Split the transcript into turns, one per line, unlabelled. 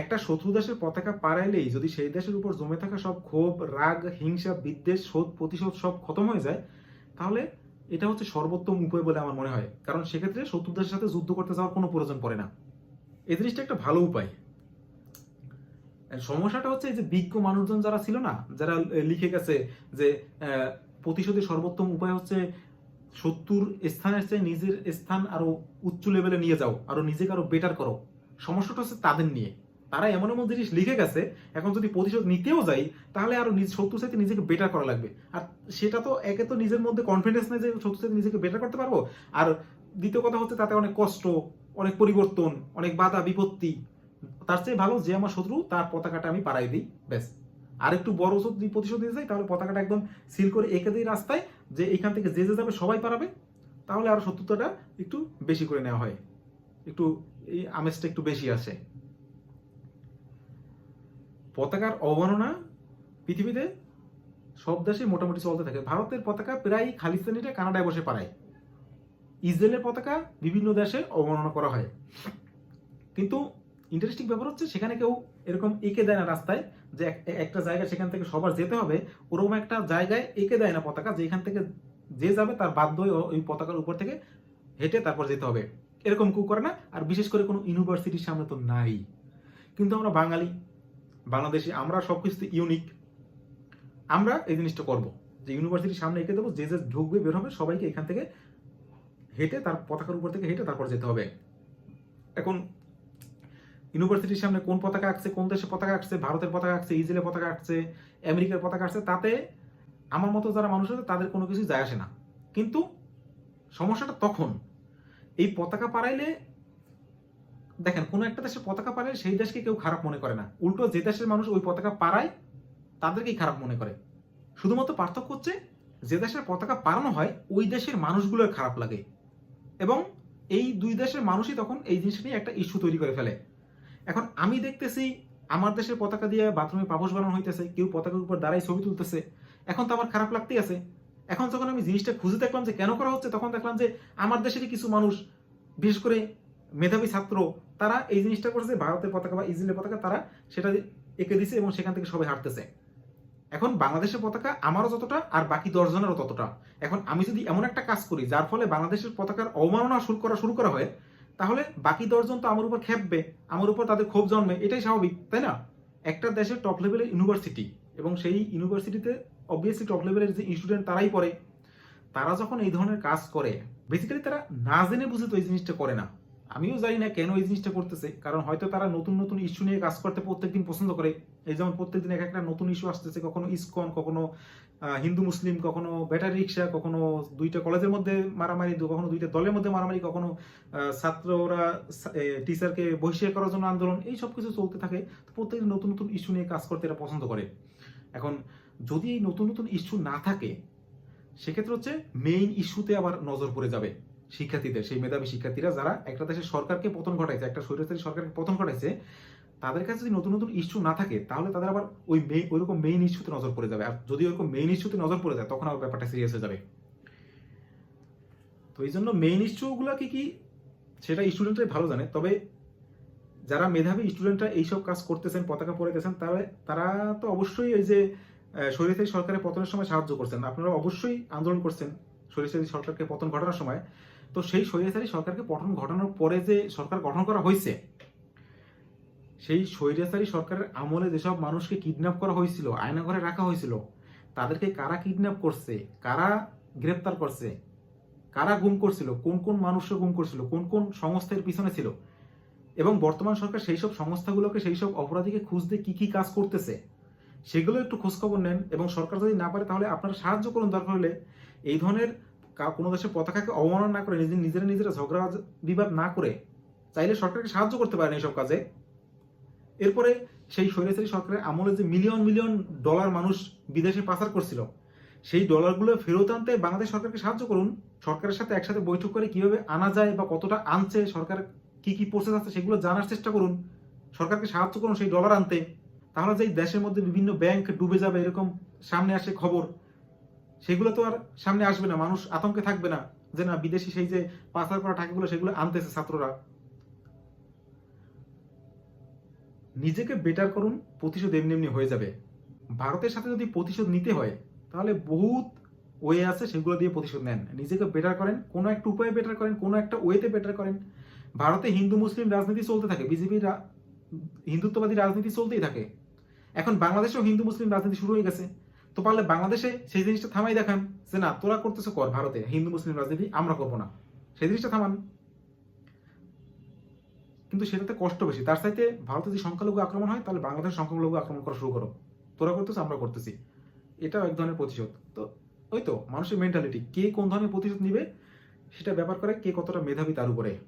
একটা শত্রু দেশের পতাকা পাড়াইলেই যদি সেই দেশের উপর জমে থাকা সব ক্ষোভ, রাগ, হিংসা, বিদ্বেষ, শোধ, প্রতিশোধ সব খতম হয়ে যায়, তাহলে এটা হচ্ছে সর্বোত্তম উপায় বলে আমার মনে হয়। কারণ সেক্ষেত্রে শত্রু দেশের সাথে যুদ্ধ করতে যাওয়ার কোনো প্রয়োজন পড়ে না। এই জিনিসটা একটা ভালো উপায়। সমস্যাটা হচ্ছে যে বিজ্ঞ মানুষজন যারা ছিল না, যারা লিখে গেছে যে প্রতিশোধের সর্বোত্তম উপায় হচ্ছে শত্রুর স্থানের চেয়ে নিজের স্থান আরও উচ্চ লেভেলে নিয়ে যাও, আরও নিজেকে আরও বেটার করো। সমস্যাটা হচ্ছে তাদের নিয়ে। তারা এমন এমন জিনিস লিখে গেছে, এখন যদি প্রতিশোধ নিতেও যাই, তাহলে আরও নিজ শত্রুর সাথে নিজেকে বেটার করা লাগবে। আর সেটা তো একে তো নিজের মধ্যে কনফিডেন্স নেই যে শত্রুর সাথে নিজেকে বেটার করতে পারব। আর দ্বিতীয় কথা হচ্ছে তাতে অনেক কষ্ট, অনেক পরিবর্তন, অনেক বাধা, বিপত্তি। তার চেয়ে ভালো যে আমার শত্রু, তার পতাকাটা আমি পাড়াই দিই, ব্যাস। আর একটু বড় যদি প্রতিশোধ দিতে যাই, তাহলে পতাকাটা একদম সিল করে এঁকে দিই রাস্তায়, যে এখান থেকে যে যে যাবে সবাই পারাবে, তাহলে আরও শত্রুতাটা একটু বেশি করে নেওয়া হয়। একটু এই আমেজটা একটু বেশি আসে। পতাকার অবমাননা পৃথিবীতে সব দেশে মোটামুটি চলতে থাকে। ভারতের পতাকা প্রায় খালিস্তানিটা কানাডায় বসে পাড়ায়। ইসরায়েলের পতাকা বিভিন্ন দেশে অবমাননা করা হয়। কিন্তু ইন্টারেস্টিং ব্যাপার হচ্ছে সেখানে কেউ এরকম এঁকে দেয় না রাস্তায় যে এক- একটা জায়গা সেখান থেকে সবার যেতে হবে। ওরকম একটা জায়গায় এঁকে দেয় না পতাকা যে এখান থেকে যে যাবে তার বাধ্য ওই পতাকার উপর থেকে হেঁটে তারপর যেতে হবে। এরকম কেউ করে না। আর বিশেষ করে কোনো ইউনিভার্সিটির সামনে তো নাই। কিন্তু আমরা বাঙালি বাংলাদেশি আমরা সব সবকিছুতে ইউনিক আমরা এই জিনিসটা করব। যে ইউনিভার্সিটির সামনে এঁকে দেবো, যে যে ঢুকবে, বের হবে, সবাইকে এখান থেকে হেঁটে তার পতাকার উপর থেকে হেঁটে তারপর যেতে হবে। এখন ইউনিভার্সিটির সামনে কোন পতাকা আঁকছে, কোন দেশের পতাকা আঁকছে, ভারতের পতাকা আঁকছে ইসরায়েলের পতাকা আঁকছে, আমেরিকার পতাকা আঁকছে, তাতে আমার মতো যারা মানুষ আছে, তাদের কোনো কিছু যায় আসে না। কিন্তু সমস্যাটা তখন। এই পতাকা পাড়াইলে দেখেন, কোনো একটা দেশের পতাকা পাড়াইলে সেই দেশকে কেউ খারাপ মনে করে না। উল্টো যে দেশের মানুষ ওই পতাকা পাড়ায়, তাদেরকেই খারাপ মনে করে। শুধুমাত্র পার্থক্য হচ্ছে, যে দেশের পতাকা পাড়ানো হয়, ওই দেশের মানুষগুলোর খারাপ লাগে। এবং এই দুই দেশের মানুষই তখন এই জিনিসটা নিয়ে একটা ইস্যু তৈরি করে ফেলে। এখন আমি দেখতেছি, আমার দেশের পতাকা দিয়ে বাথরুমে পাপস বানানো হইতেছে, কেউ পতাকার উপর দাঁড়াই ছবি তুলতেছে। এখন তো আমার খারাপ লাগতেই আছে। এখন যখন আমি জিনিসটা খুঁজে দেখলাম যে কেন করা হচ্ছে, তখন দেখলাম যে আমার দেশেরই কিছু মানুষ, বিশেষ করে মেধাবী ছাত্র, তারা এই জিনিসটা করছে, ভারতের পতাকা বা ইসরায়েলের পতাকা, তারা সেটা এঁকে দিছে এবং সেখান থেকে সবাই হাঁটতেছে এখন বাংলাদেশের পতাকা আমারও যতটা আর বাকি দশজনেরও ততটা। এখন আমি যদি এমন একটা কাজ করি, যার ফলে বাংলাদেশের পতাকার অবমাননা শুরু করা শুরু করা হয়, তাহলে বাকি দশজন তো আমার উপর খেপবে, আমার উপর তাদের ক্ষোভ জন্মে, এটাই স্বাভাবিক, তাই না? একটা দেশের টপ লেভেলের ইউনিভার্সিটি এবং সেই ইউনিভার্সিটিতে অবভিয়াসলি টপ লেভেলের যে স্টুডেন্ট তারাই পড়ে। তারা যখন এই ধরনের কাজ করে বেসিক্যালি তারা না জেনে বুঝে তো এই জিনিসটা করে না। আমিও জানি না কেন এই জিনিসটা করতেছে, কারণ হয়তো তারা নতুন নতুন ইস্যু নিয়ে কাজ করতে প্রত্যেকদিন পছন্দ করে। এই যেমন প্রত্যেকদিন এক একটা নতুন ইস্যু আসতেছে, কখনো ইসকন, কখনো হিন্দু, মুসলিম, কখনো ব্যাটারি রিক্সা কখনো দুইটা কলেজের মধ্যে মারামারি কখনো দুইটা দলের মধ্যে মারামারি, কখনো ছাত্ররা টিচারকে বহিষ্কার করার জন্য আন্দোলন, এই সব কিছু চলতে থাকে। তো প্রত্যেকদিন নতুন নতুন ইস্যু নিয়ে কাজ করতে এরা পছন্দ করে। এখন যদি এই নতুন নতুন ইস্যু না থাকে, সেক্ষেত্রে হচ্ছে মেইন ইস্যুতে আবার নজর পড়ে যাবে। শিক্ষার্থীদের, সেই মেধাবী শিক্ষার্থীরা যারা একটা দেশের সরকারকে পতন ঘটাইছে, একটা স্বৈরাচারী সরকারকে পতন ঘটাইছে, তাদের কাছে যদি নতুন নতুন ইস্যু না থাকে, তাহলে তাদের আবার ওই মেইন ওইরকম মেইন ইস্যুতে নজর পড়ে যাবে। আর যদি ওইরকম মেইন ইস্যুতে নজর পড়ে যায়, তখন আবার ব্যাপারটা সিরিয়াস হয়ে যাবে। তো এই জন্য মেইন ইস্যুগুলো কি কি, সেটা স্টুডেন্টরাই ভালো জানে, তবে যারা মেধাবী স্টুডেন্টরা এইসব কাজ করতেছেন, পতাকা পড়াইতেছেন তাহলে তারা তো অবশ্যই ওই যে স্বৈরাচারী সরকারের পতনের সময় সাহায্য করছেন। আপনারা অবশ্যই আন্দোলন করছেন স্বৈরাচারী সরকারকে পতন ঘটানোর সময়। তো সেই স্বৈরাচারী সরকারকে পঠন ঘটানোর পরে যে সরকার গঠন করা হয়েছে, সেই স্বৈরাচারী সরকারের আমলে যেসব মানুষকে কিডন্যাপ করা হয়েছিল, আয়নাঘরে রাখা হয়েছিল, তাদেরকে কারা কিডন্যাপ করছে, কারা গ্রেপ্তার করছে, কারা গুম করছিল, কোন কোন মানুষকে গুম করছিল, কোন কোন সংস্থার পিছনে ছিল, এবং বর্তমান সরকার সেই সব সংস্থাগুলোকে, সেই সব অপরাধীকে খুঁজতে কি কি কাজ করতেছে, সেগুলো একটু খোঁজখবর নেন, এবং সরকার যদি না পারে তাহলে আপনারা সাহায্য করুন দরকার হলে, এই ধরনের কোনো দেশের পতাকাকে অবমাননা না করে নিজে নিজেরা নিজেরা ঝগড়া, বিবাদ না করে চাইলে সরকারকে সাহায্য করতে পারেন এইসব কাজে। এরপরে সেই স্বৈরাচারী সরকারের আমলে যে মিলিয়ন মিলিয়ন ডলার মানুষ বিদেশে পাচার করছিল, সেই ডলারগুলো ফেরত আনতে বাংলাদেশ সরকারকে সাহায্য করুন। সরকারের সাথে একসাথে বৈঠক করে কীভাবে আনা যায় বা কতটা আনছে, সরকার কি কি প্রসেস আছে সেগুলো জানার চেষ্টা করুন। সরকারকে সাহায্য করুন সেই ডলার আনতে। তাহলে যে দেশের মধ্যে বিভিন্ন ব্যাংক ডুবে যাবে এরকম সামনে আসে খবর। সেগুলো তো আর সামনে আসবে না, মানুষ আতঙ্কে থাকবে না যে না, বিদেশি সেই যে পাচার করা টাকাগুলো সেগুলো আনতেছে ছাত্ররা। নিজেকে বেটার করুন, প্রতিশোধ এমনি এমনি হয়ে যাবে। ভারতের সাথে যদি প্রতিশোধ নিতে হয়, তাহলে বহুত ওয়ে আছে সেগুলো দিয়ে প্রতিশোধ নেন। নিজেকে বেটার করেন, কোনো একটা উপায়ে বেটার করেন, কোনো একটা ওয়েতে বেটার করেন। ভারতে হিন্দু, মুসলিম রাজনীতি চলতে থাকে বিজেপির হিন্দুত্ববাদী রাজনীতি চলতেই থাকে। এখন বাংলাদেশেও হিন্দু, মুসলিম রাজনীতি শুরু হয়ে গেছে। তো পারলে বাংলাদেশে সেই জিনিসটা থামাই দেখান যে না, তোরা করতেছো কর ভারতে, হিন্দু, মুসলিম রাজনীতি, আমরা করব না। সেই জিনিসটা থামান। কিন্তু সেটাতে কষ্ট বেশি। তার সাথে ভারতে যদি সংখ্যালঘু আক্রমণ হয়, তাহলে বাংলাদেশ সংখ্যালঘু আক্রমণ করা শুরু করো। তোরা করতেছো, আমরা করতেছি। এটাও এক ধরনের প্রতিশোধ। তো ওই তো, মানুষের মেন্টালিটি কে কোন ধরনের প্রতিশোধ নিবে, সেটা ব্যাপার করে কে কতটা মেধাবী তার উপরে।